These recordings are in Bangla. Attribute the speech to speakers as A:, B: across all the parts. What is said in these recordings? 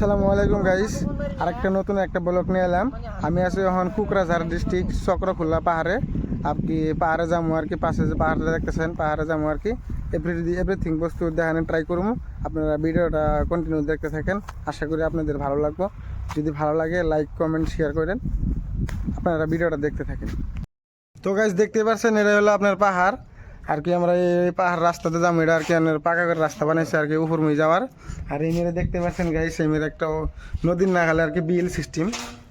A: আসসালামু আলাইকুম গাইস আরেকটা নতুন একটা ব্লক নিয়ে এলাম। আমি আছি এখন কুকরাঝাড় ডিস্ট্রিক্ট চক্রখোলা পাহাড়ে। আপনি পাহাড়ে যাব আর কি, পাশে যে পাহাড়টা দেখতেছেন, পাহাড়ে যাব আর কি। এভরি এভরিথিং বস্তু দেখানো ট্রাই করব আপনারা ভিডিওটা কন্টিনিউ দেখতে থাকেন। আশা করি আপনাদের ভালো লাগবো। যদি ভালো লাগে লাইক কমেন্ট শেয়ার করেন। আপনারা ভিডিওটা দেখতে থাকেন। তো গাইস দেখতে পাচ্ছেন এটা হলো আপনার পাহাড়। আর কি আমরা এই পাহাড় রাস্তাতে যাব এটা আর কি পাকা করে রাস্তা বানাইছে আর কি উপর মুই যাওয়ার। আর এই মেরে দেখতে পাচ্ছেন গাইস এই মেরে একটা নদীর নাগালে আর কি বিল সিস্টেম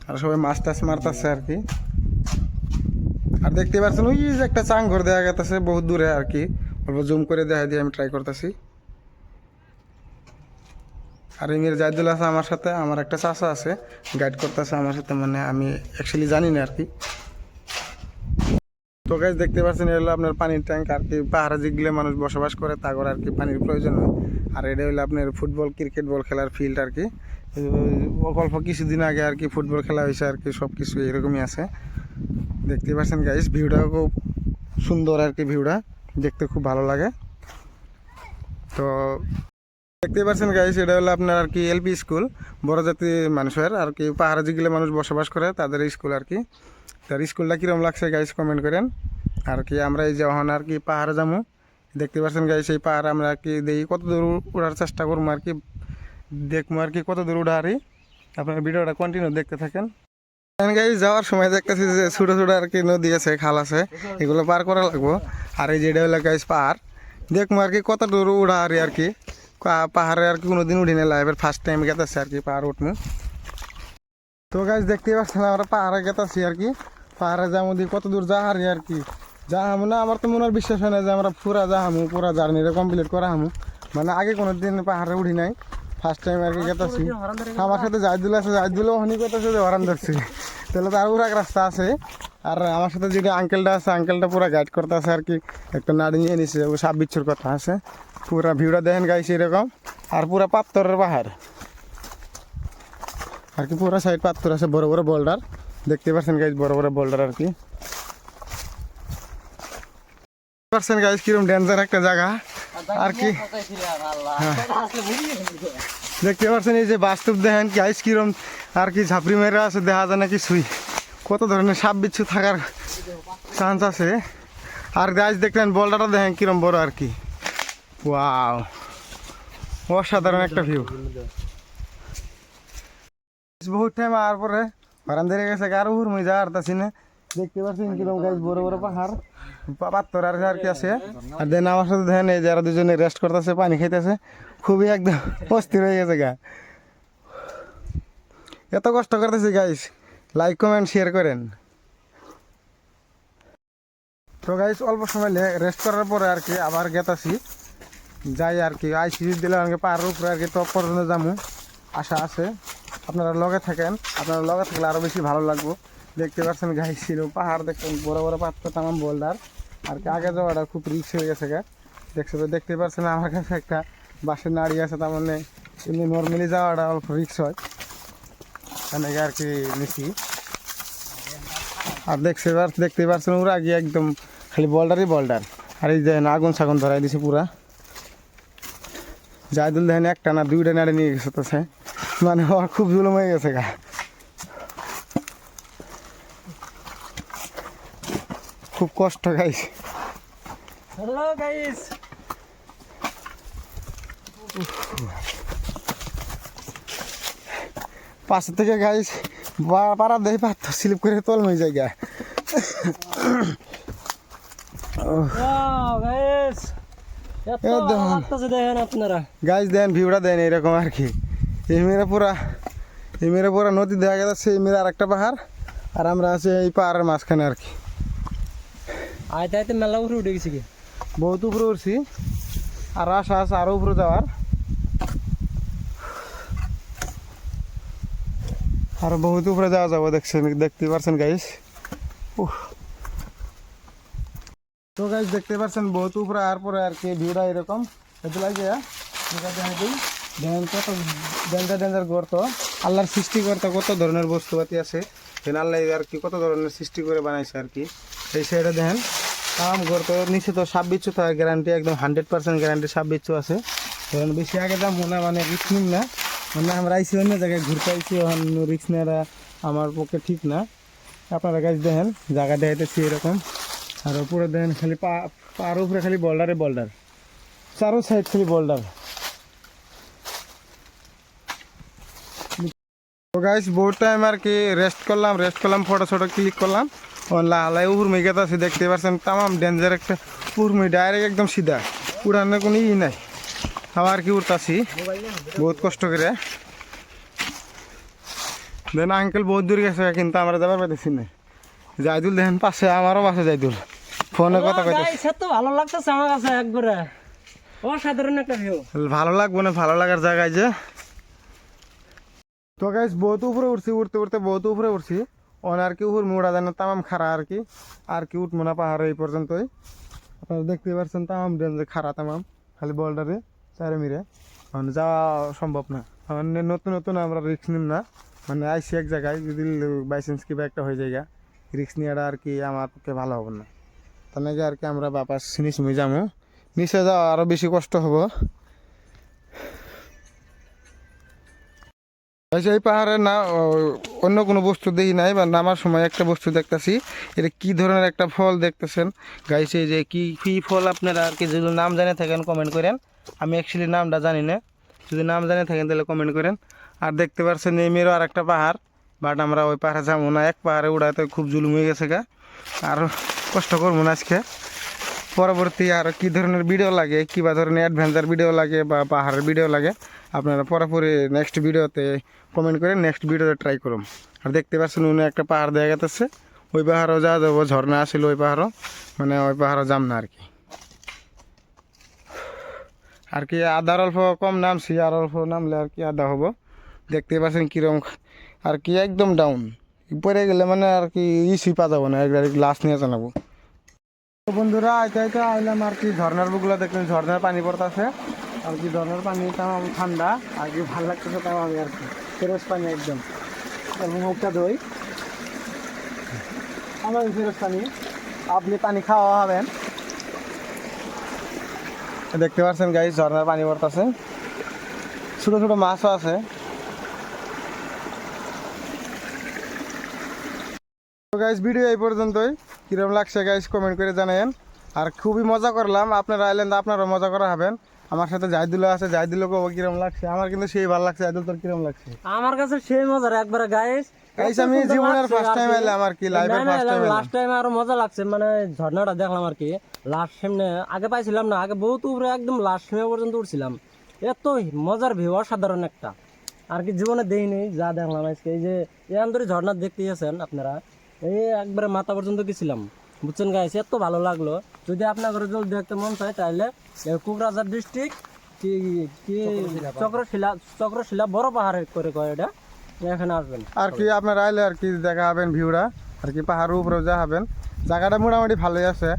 A: আর সবাই মাছ টাছ মারতেছে আর কি। আর দেখতে পাচ্ছেন, ওই যে একটা চাং ঘর দেখা গেছে বহুত দূরে আর কি। অল্প জুম করে দেখা দিয়ে আমি ট্রাই করতেছি। আর এই মেয়ের জায়দুল আছে আমার সাথে, আমার একটা চাষা আছে গাইড করতেছে আমার সাথে মানে আমি অ্যাকচুয়ালি জানি না আর কি। তো গাছ দেখতে পাচ্ছেন, এটা হলো আপনার পানির ট্যাঙ্ক আর কি পাহাড়ে যেগুলো মানুষ বসবাস করে তাগর আর কি পানির প্রয়োজন হয়। আর এটা হলো আপনার ফুটবল ক্রিকেট বল খেলার ফিল্ড আর কি। অল্প কিছুদিন আগে আর কি ফুটবল খেলা হয়েছে আর কি সব কিছু এরকমই আছে। দেখতে পাচ্ছেন গাইস ভিউটাও খুব সুন্দর আর কি ভিউটা, দেখতে খুব ভালো লাগে। তো দেখতে পাচ্ছেন গাইস এটা হলো আপনার আর কি এলপি স্কুল বড় জাতি মানুষের আর কি পাহাড়ে যেগুলো মানুষ বসবাস করে, তাদের স্কুল আর কি। তার স্কুলটা কীরকম লাগছে গাইস কমেন্ট করেন। আর কি আমরা এই যখন আর কি পাহাড়ে যাব দেখতে পাচ্ছেন গাইস এই পাহাড় আমরা আর কি দেখি কত দূর উড়ার চেষ্টা করব আর কি, দেখব আর কি কত দূর উড়ারি। আপনার ভিডিওটা কন্টিনিউ দেখতে থাকেন। গাইস যাওয়ার সময় দেখতেছি যে ছোটো ছোটো আর কি নদী আছে, খাল আছে, এগুলো পার করা লাগবো। আর এই যেটা হলো গাইস পাহাড়, দেখব আর কি কত দূর উড়ারি আর কি। পাহাড়ে আর কি কোনোদিন উঠি না লাইফের ফার্স্ট টাইম গেতেছে আর কি, পাহাড় উঠবো তো গাছ দেখতে পাচ্ছেন, আমরা পাহাড়ে গেতাছি আর কি। পাহাড়ে যাব দিয়ে কত দূর যাহারি আর কি। যাহামু না, আমার তো মনে হয় বিশ্বাস হয় না যে আমরা পুরা যা হামু পুরা জার্নিটা কমপ্লিট করা হামু। মানে আগে কোনো দিন পাহাড়ে উঠি নাই। ফার্স্ট টাইম আর কি গেতাছি। আমার সাথে জাইদুল আছে জাইদুল হনি করতেছে যে হরান ধরছি। তাহলে পুরা এক রাস্তা আছে। আর আমার সাথে যেটা আঙ্কেলটা আছে আঙ্কেলটা পুরা গাইড করতে আছে আর কি। একটা নাড়ি নিয়ে নিছে, ও সাপ বিচ্ছুর কথা আছে। পুরা ভিউটা দেখেন গাইছে এরকম। আর পুরা পাত্তরের পাহাড় আর কি পুরো সাইড পাথর আছে, বড় বড় বোল্ডার দেখতে পাচ্ছেন গাইজ বড় বড় বোল্ডার আর কি। পাচ্ছেন গাইজ কিরম ডেঞ্জার একটা জায়গা। আর কি। হ্যাঁ। দেখতে পাচ্ছেন এই যে বাস্তব দেখেন গাইজ কিরম আর কি ঝাপড়ি মেরে আছে, দেখা যায় না কিছুই কত ধরনের সাপ বিচ্ছু থাকার চান্স আছে? আর গাইজ দেখলেন বোল্ডারটা দেখেন, কিরম বড় আর কি। ওয়াও অসাধারণ একটা ভিউ বহুত টাইম আর পরে বারান্দারে গেছে আরও হুর মুই যাওয়ার তাছি না দেখতে পাচ্ছেন কিরম গাছ বড় বড় পাহাড়। পাত্তর আর আর কি আছে। আর দেন আমার সাথে দেখেন, এই যারা দুজনে রেস্ট করতেছে, পানি খাইতেছে। খুবই একদম অস্থির হয়ে গেছে গা। এত কষ্ট করতেছি গাইস লাইক কমেন্ট শেয়ার করেন। তো গাইস অল্প সময় রেস্ট করার পরে আর কি আবার গেতাছি যাই আর কি আইসিসি দিলে আমাকে পাহাড়ের উপরে আর কি টপ পর্যন্ত যাব আশা আছে। আপনারা লগে থাকেন। আপনারা লগে থাকলে আরও বেশি ভালো লাগবো। দেখতে পাচ্ছেন গাই ছিল পাহাড় দেখছেন, বড় বড় পাত্র, তামাম বোল্ডার আর কি আগে যাওয়াটা খুব রিক্স হয়ে গেছে গা। দেখছে দেখতে পাচ্ছেন আমার কাছে একটা বাসের নাড়ি আছে, তার মানে এমনি নর্মালি যাওয়াটা অল্প রিক্স হয়। আর কি নিছি। আর দেখছে পার- দেখতে পাচ্ছেন ওরা গিয়ে একদম খালি বোল্ডারই বোল্ডার আর এই যে আগুন সাগুন ধরাই দিছে পুরা। জায়দুল দেখেন একটা না দুইটা নাড়ে নিয়ে গেছে তো সে। মানে ওর খুব জুলুম হয়ে গেছে গা। খুব কষ্ট গাইছে
B: হ্যালো গাইস।
A: পাশে থেকে গাইস পাড়া দেয় পাথর স্লিপ করে তল হয়ে যায় গা
B: ওয়াও গাইস
A: দেন ভিউটা দেন এরকম আর কি। এই মেরে পুরা এই মেরে পুরা নদী দেখা গেছে এই মেরে আরেকটা পাহাড় আর আমরা আছি এই পাহাড়ের মাঝখানে আর কি।
B: আইতে আইতে মেলা উপরে উঠে গেছি কি?
A: বহুত উপরে উঠছি আর আশা আছে আরও উপরে যাওয়ার। আর বহুত উপরে যাওয়া যাব, দেখছেন, দেখতে পারছেন গাইস তো গাইস দেখতে পারছেন, বহুত উপরে আর পরে আর কি ভিউটা এরকম। এত লাগে দেখেন কত ডেঞ্জার আল্লাহর সৃষ্টি করতে কত ধরনের আছে। আর কি কত ধরনের সৃষ্টি করে বানাইছে আর কি। গর্ত। নিচে তো একদম হান্ড্রেড পার্সেন্ট গ্যারান্টি সাপ বিচ্ছু আছে। কারণ বেশি আগে দাম মনে মানে না। মানে আমরা আইসি অন্য জায়গায় ঘুরতে আইসি ওখান রিক্স নেওয়া আমার পক্ষে ঠিক না। আপনারা গাছ দেখেন, জায়গা দেখাইতেছি এরকম। আর উপরে দেখেন খালি পা, পার উপরে খালি বল্ডারে বল্ডার চারো সাইড খালি বল্ডার গাইস বহুত টাইম আর কি রেস্ট করলাম রেস্ট করলাম ফটো ফটো ক্লিক করলাম ও লালাই উর্মি গেতে আছে, দেখতে পাচ্ছেন তামাম ডেঞ্জার একটা উর্মি ডাইরেক্ট একদম সিধা। উড়ানোর কোনো ই নাই। আবার কি উড়তাছি? বহুত কষ্ট করে। দেন আঙ্কেল বহুত দূর গেছে কিন্তু আমরা যাবার পাইতেছি না। জাইদুল দেখেন পাশে আমারও পাশে জাইদুল। ফোনে কথা কইতেছে।
B: এত ভালো লাগতেছে আমার কাছে একবারে। অসাধারণ একটা ভিউ
A: ভালো লাগবো না ভালো লাগার জায়গায় যে। তো গাইস বহুত উপরে উঠছি উঠতে উঠতে বহুত উপরে উঠছি অন আর কি উপর মোড়া দেন তামাম খারা আর কি। আর কি উঠবো না পাহাড়ে এই পর্যন্তই। আপনারা দেখতে পাচ্ছেন তামাম ডেঞ্জার খারা তামাম খালি বলডারে চারে মিরে। মানে যাওয়া সম্ভব না। মানে নতুন নতুন আমরা রিক্স নিম না। মানে আইসি এক জায়গায়, যদি বাই চান্স কিবা একটা হয়ে যায় রিক্স নেওয়াটা আর কি আমার পক্ষে ভালো হবে না। তার আর কি আমরা বাপাস নিচ মুই যাব নিচে যাওয়া আরও বেশি কষ্ট হব। এই পাহাড়ে না অন্য কোনো বস্তু দেখি নাই, বা নামার সময় একটা বস্তু দেখতেছি। এটা কি ধরনের একটা ফল দেখতেছেন? গাইছে যে কি কি ফল আপনারা আর কি যদি নাম জানে থাকেন কমেন্ট করেন। আমি অ্যাকচুয়ালি নামটা জানি না যদি নাম জানে থাকেন তাহলে কমেন্ট করেন। আর দেখতে পাচ্ছেন এই মেয়েরও আর একটা পাহাড়, বাট আমরা ওই পাহাড়ে যাব না। এক পাহাড়ে উড়াতে খুব জুলুম হয়ে গেছে গা। আর কষ্ট করব না আজকে। পরবর্তী আর কি ধরনের ভিডিও লাগে কিবা ধরনের অ্যাডভেঞ্চার ভিডিও লাগে বা পাহাড়ের ভিডিও লাগে, আপনারা পরপরে নেক্সট ভিডিওতে কমেন্ট করে নেক্সট ভিডিওতে ট্রাই করুন। আর দেখতে পাচ্ছেন উনি একটা পাহাড় দেখা গেছে ওই পাহাড়ও যা যাব, ঝর্ণা আসলে ওই পাহাড়ও। মানে ওই পাহাড়ও যাম না আর কি। আর কি আদার অল্প কম নামছি, আর অল্প নামলে আর কি আদা হব। দেখতে পাচ্ছেন কিরম, আর কি একদম ডাউন পরে গেলে মানে আর কি ইসি পা যাব না, একবার লাশ নিয়ে জানাব। বন্ধুরা, আইতে আইতে আইলাম আর কি ঝর্নার বুকগুলো দেখলেন ঝর্নার পানি পড়তেছে। আর কি ঝর্নার পানি তাম ঠান্ডা, আর কি ভালো লাগতেছে তাও আমি আর কি ফেরস পানি একদম। মুখটা দই আমার ফেরস পানি। আপনি পানি খাওয়া হবেন। দেখতে পাচ্ছেন গাই ঝর্নার পানি পড়তেছে। ছোট ছোট মাছও আছে। তো গাইস ভিডিও এই পর্যন্তই। কিরম লাগছে গাইস কমেন্ট করে জানাবেন আর খুবই মজা করলাম, আপনারা আইলেন আপনারও মজা করা হবেন। আমার সাথে জাইদুল আছে জাইদুলকে কিরম লাগছে। আমার কিন্তু সেই ভালো লাগছে জাইদুল তোর কিরম লাগছে?
B: আমার কাছে সেই মজার, একবারে গাইস
A: আমি জীবনের ফার্স্ট টাইম এলাম আর কি লাইভের ফার্স্ট টাইম
B: লাস্ট টাইম আরও মজা লাগছে মানে ঝর্ণাটা দেখলাম আর কি। লাস্ট সামনে আগে পাইছিলাম না আগে বহুত উপরে একদম লাস্ট সামনে পর্যন্ত উঠছিলাম। এত মজার ভিউ অসাধারণ একটা। আর কি জীবনে দেইনি যা দেখলাম আজকে। এই যে ঝর্ণা দেখতে গেছেন আপনারা। এই একবারে মাথা পর্যন্ত গেছিলাম। বুঝছেন গাইছে এত ভালো লাগল। যদি আপনার জল দেখতে মন চায় তাহলে কোকরাঝার ডিস্ট্রিক্ট কি কি চক্রশিলা চক্রশিলা বড় পাহাড়ে করে কয় এটা? এখানে আসবেন।
A: আর কি আপনারা আইলে আর কি দেখা হবেন ভিউটা আর কি পাহাড়ের উপরে যা হবেন জায়গাটা মোটামুটি ভালোই আছে।